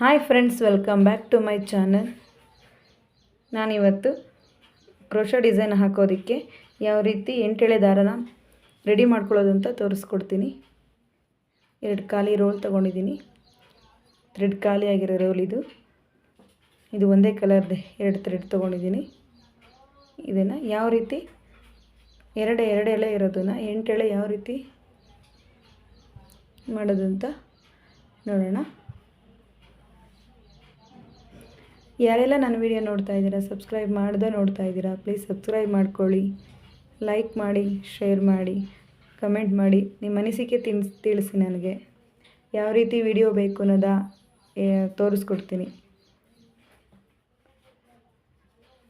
Hi friends welcome back to my channel ನಾನಿವತ್ತು crochet design ಹಾಕೋದಕ್ಕೆ ಯಾವ ರೀತಿ ಎಂಟೆಳೆ ದಾರನ ರೆಡಿ ಮಾಡ್ಕೊಳ್ಳೋದು ಅಂತ ತೋರಿಸ್ಕೊಡ್ತೀನಿ. ಎರಡು ಖಾಲಿ ರೋಲ್ ತೊಗೊಂಡಿದ್ದೀನಿ. ಥ್ರೆಡ್ ಖಾಲಿ ಆಗಿರೋ ರೋಲ್ ಇದು. ಇದು ಒಂದೇ ಕಲರ್ದು ಎರಡು ಥ್ರೆಡ್ ತೊಗೊಂಡಿದ್ದೀನಿ. ಇದನ್ನು ಯಾವ ರೀತಿ ಎರಡು ಎರಡು ಎಳೆ ಇರೋದನ್ನು ಎಂಟು ಎಳೆ ಯಾವ ರೀತಿ ಮಾಡೋದಂತ ನೋಡೋಣ. ಯಾರೆಲ್ಲ ನನ್ನ ವಿಡಿಯೋ ನೋಡ್ತಾ ಇದ್ದೀರಾ ಸಬ್ಸ್ಕ್ರೈಬ್ ಮಾಡ್ದೆ ನೋಡ್ತಾ ಇದ್ದೀರಾ ಪ್ಲೀಸ್ ಸಬ್ಸ್ಕ್ರೈಬ್ ಮಾಡ್ಕೊಳ್ಳಿ. ಲೈಕ್ ಮಾಡಿ ಶೇರ್ ಮಾಡಿ ಕಮೆಂಟ್ ಮಾಡಿ. ನಿಮ್ಮ ಅನಿಸಿಕೆ ತಿನ್ಸ್, ತಿಳಿಸಿ ನನಗೆ. ಯಾವ ರೀತಿ ವಿಡಿಯೋ ಬೇಕು ಅನ್ನೋದ ತೋರಿಸ್ಕೊಡ್ತೀನಿ.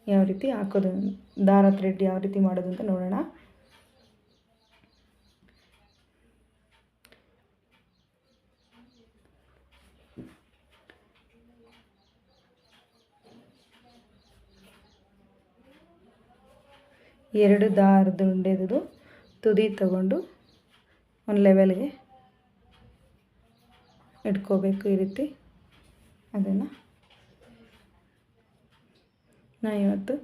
ಯಾವ ರೀತಿ ಹಾಕೋದು, ದಾರ ಥ್ರೆಡ್ ಯಾವ ರೀತಿ ಮಾಡೋದು ಅಂತ ನೋಡೋಣ. ಎರಡು ದಾರದ ಉಂಡೆದು ತುದಿ ತಗೊಂಡು ಒಂದು ಲೆವೆಲ್ಗೆ ಇಟ್ಕೋಬೇಕು ಈ ರೀತಿ. ಅದನ್ನು ನಾ ಇವತ್ತು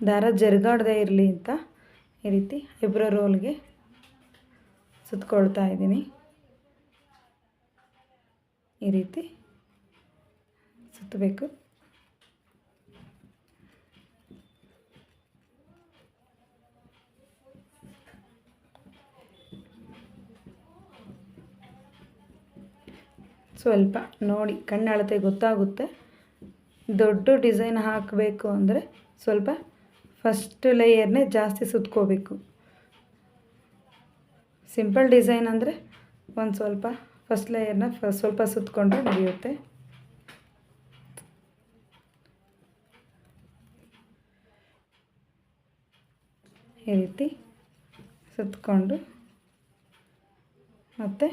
ದಾರ ಜರುಗಾಡದೆ ಇರಲಿ ಅಂತ ಈ ರೀತಿ ಇಬ್ಬರ ರೋಲ್ಗೆ ಸುತ್ಕೊಳ್ತಾ ಇದ್ದೀನಿ. ಈ ರೀತಿ ಸುತ್ತಬೇಕು ಸ್ವಲ್ಪ ನೋಡಿ ಕಣ್ಣಳತೆ ಗೊತ್ತಾಗುತ್ತೆ. ದೊಡ್ಡ ಡಿಸೈನ್ ಹಾಕಬೇಕು ಅಂದರೆ ಸ್ವಲ್ಪ ಫಸ್ಟ್ ಲೇಯರ್ನೇ ಜಾಸ್ತಿ ಸುತ್ಕೋಬೇಕು. ಸಿಂಪಲ್ ಡಿಸೈನ್ ಅಂದರೆ ಒಂದು ಸ್ವಲ್ಪ ಫಸ್ಟ್ ಲೇಯರ್ನ ಫ ಸ್ವಲ್ಪ ಸುತ್ಕೊಂಡ್ರೆ ನಡೆಯುತ್ತೆ ಈ ರೀತಿ ಸುತ್ಕೊಂಡು ಮತ್ತು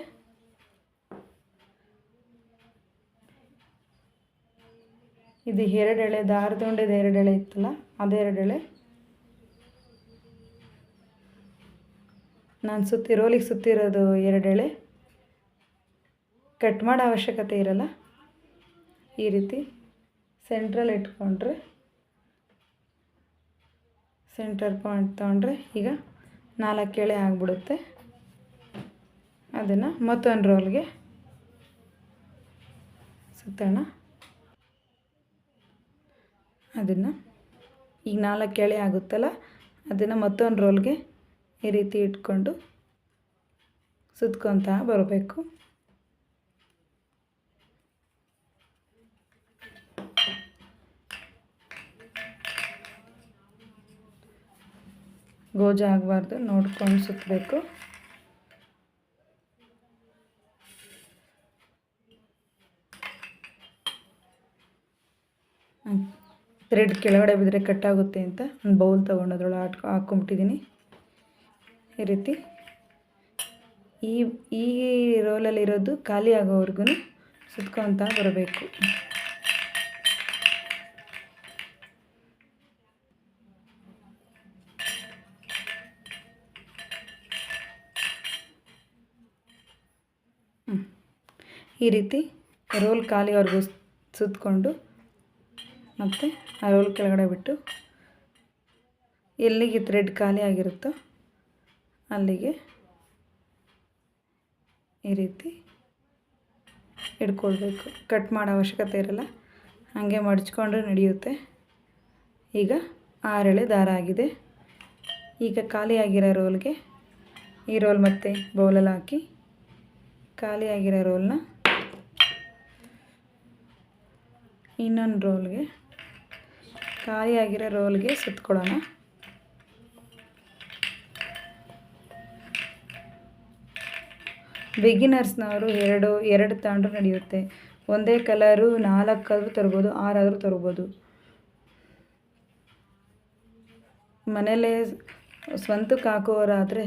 ಇದು ಎರಡು ಎಳೆ ದಾರದ ಉಂಡೆದು ಎರಡು ಎಳೆ ಇತ್ತಲ್ಲ ಎಳೆ. ನಾನು ಸುತ್ತಿ, ರೋಲಿಗೆ ಸುತ್ತಿರೋದು ಎಳೆ. ಕಟ್ ಮಾಡೋ ಅವಶ್ಯಕತೆ ಇರಲ್ಲ. ಈ ರೀತಿ ಸೆಂಟ್ರಲ್ಲಿ ಇಟ್ಕೊಂಡ್ರೆ, ಸೆಂಟರ್ ಪಾಯಿಂಟ್ ತೊಗೊಂಡ್ರೆ ಈಗ ನಾಲ್ಕು ಎಳೆ ಆಗಿಬಿಡುತ್ತೆ. ಅದನ್ನು ಮತ್ತೊಂದು ರೋಲ್ಗೆ ಸುತ್ತೋಣ. ಅದನ್ನು ಈಗ ನಾಲ್ಕು ಎಳೆ ಆಗುತ್ತಲ್ಲ, ಅದನ್ನು ಮತ್ತೊಂದು ರೋಲ್ಗೆ ಈ ರೀತಿ ಇಟ್ಕೊಂಡು ಸುತ್ಕೊತ ಬರಬೇಕು. ಗೋಜ ಆಗಬಾರ್ದು, ನೋಡ್ಕೊಂಡು ಸುತ್ತಬೇಕು ಥ್ರೆಡ್ ಕೆಳಗಡೆ ಬಿದ್ದರೆ ಕಟ್ಟಾಗುತ್ತೆ ಅಂತ ಒಂದು ಬೌಲ್ ತೊಗೊಂಡು ಅದ್ರೊಳಗೆ ಹಾಕ್ಕೊಂಬಿಟ್ಟಿದ್ದೀನಿ. ಈ ರೀತಿ. ಈ ಈ ರೋಲಲ್ಲಿರೋದು ಖಾಲಿ ಆಗೋವರೆಗೂ ಸುತ್ಕೊಂತ ಬರಬೇಕು. ಈ ರೀತಿ ರೋಲ್ ಖಾಲಿವರೆಗೂ ಸುತ್ತಕೊಂಡು ಮತ್ತು ಆ ರೋಲ್ ಕೆಳಗಡೆ ಬಿಟ್ಟು ಎಲ್ಲಿಗೆ ಥ್ರೆಡ್ ಖಾಲಿ ಆಗಿರುತ್ತೋ ಅಲ್ಲಿಗೆ ಈ ರೀತಿ ಇಟ್ಕೊಳ್ಬೇಕು ಕಟ್ ಮಾಡೋ ಅವಶ್ಯಕತೆ ಇರಲ್ಲ. ಹಾಗೆ ಮಡ್ಚ್ಕೊಂಡ್ರೆ ನಡೆಯುತ್ತೆ. ಈಗ ಆರೆಳೆ ದಾರ ಆಗಿದೆ. ಈಗ ಖಾಲಿಯಾಗಿರೋ ರೋಲ್ಗೆ ಈ ರೋಲ್ ಮತ್ತೆ ಬೌಲಲ್ಲಿ ಹಾಕಿ ಖಾಲಿಯಾಗಿರೋ ರೋಲ್ನ ಇನ್ನೊಂದು ರೋಲ್ಗೆ ಖಾಲಿಯಾಗಿರೋ ರೋಲ್ಗೆ ಸುತ್ತಕೊಳ್ಳೋಣ ಬಿಗಿನರ್ಸ್ನವರು ಎರಡು ಎರಡು ತಾಂಡ್ರು ನಡೆಯುತ್ತೆ. ಒಂದೇ ಕಲರು ನಾಲ್ಕಾದರೂ ತರ್ಬೋದು, ಆರಾದರೂ ತರ್ಬೋದು. ಮನೇಲೇ ಸ್ವಂತಕ್ಕೆ ಹಾಕೋರಾದರೆ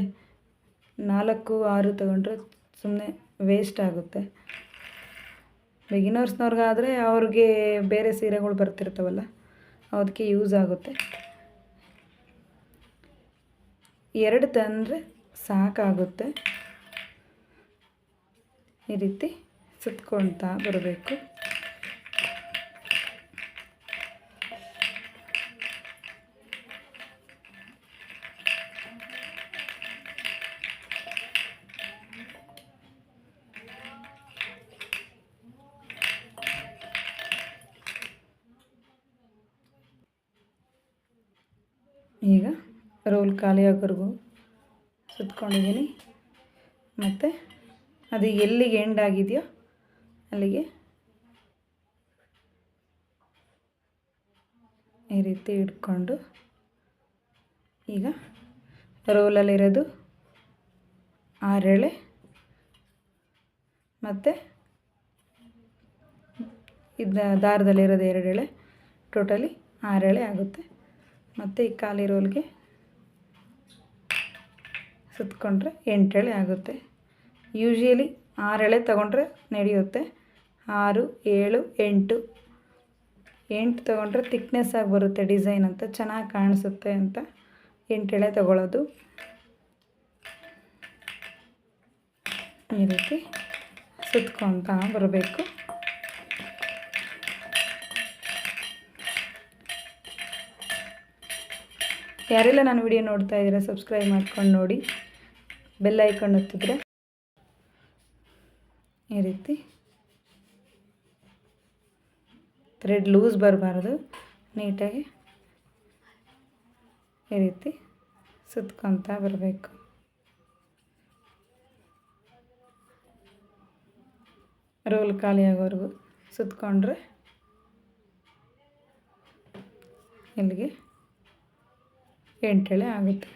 ನಾಲ್ಕು, ಆರು ತಗೊಂಡ್ರೆ ಸುಮ್ಮನೆ ವೇಸ್ಟ್ ಆಗುತ್ತೆ. ಬಿಗಿನರ್ಸ್ನವ್ರಿಗಾದರೆ ಅವ್ರಿಗೆ ಬೇರೆ ಸೀರೆಗಳು ಬರ್ತಿರ್ತಾವಲ್ಲ. ಅದಕ್ಕೆ ಯೂಸ್ ಆಗುತ್ತೆ. ಎರಡು ತಂದರೆ ಸಾಕಾಗುತ್ತೆ. ಈ ರೀತಿ ಸುತ್ಕೊಳ್ತಾ ಬರಬೇಕು. ಈಗ ರೋಲ್ ಖಾಲಿ ಸುತ್ತಕೊಂಡಿದ್ದೀನಿ ಸುತ್ಕೊಂಡಿದ್ದೀನಿ. ಮತ್ತು ಅದು ಎಲ್ಲಿಗೆ ಎಂಡ್ ಆಗಿದೆಯೋ ಅಲ್ಲಿಗೆ ಈ ರೀತಿ ಇಟ್ಕೊಂಡು ಈಗ ರೋಲಲ್ಲಿರೋದು ಆರೆಳೆ ಮತ್ತು ಇದು ದಾರದಲ್ಲಿರೋದು ಎರಡೆಳೆ. ಟೋಟಲಿ ಆರೆಳೆ ಆಗುತ್ತೆ. ಮತ್ತು ಈ ಖಾಲಿ ರೋಲ್ಗೆ ಸುತ್ಕೊಂಡ್ರೆ ಎಂಟು ಎಳೆ ಆಗುತ್ತೆ. ಯೂಶ್ವಲಿ ಆರು ಎಳೆ ತೊಗೊಂಡ್ರೆ ನಡೆಯುತ್ತೆ. ಆರು, ಏಳು, ಎಂಟು. ಎಂಟು ತೊಗೊಂಡ್ರೆ ತಿಕ್ನೆಸ್ ಆಗಿ ಬರುತ್ತೆ ಡಿಸೈನ್ ಅಂತ, ಚೆನ್ನಾಗಿ ಕಾಣಿಸುತ್ತೆ ಅಂತ ಎಂಟು ಎಳೆ ತೊಗೊಳ್ಳೋದು ಈ ರೀತಿ ಸುತ್ಕೊತಾ ಬರಬೇಕು. ಯಾರೆಲ್ಲ ನಾನು ವಿಡಿಯೋ ನೋಡ್ತಾ ಇದ್ದೀರಾ ಸಬ್ಸ್ಕ್ರೈಬ್ ಮಾಡ್ಕೊಂಡು ನೋಡಿ. ಬೆಲ್ಲ ಐಕಾನ್ ಹೊತ್ತಿದ್ರೆ ಈ ರೀತಿ. ಥ್ರೆಡ್ ಲೂಸ್ ಬರಬಾರ್ದು, ನೀಟಾಗಿ ಈ ರೀತಿ ಸುತ್ಕೊತಾ ಬರಬೇಕು. ರೋಲ್ ಖಾಲಿ ಆಗೋವರೆಗೂ ಸುತ್ಕೊಂಡ್ರೆ ಇಲ್ಲಿಗೆ ಎಂಟೆಳೆ ಆಗುತ್ತೆ.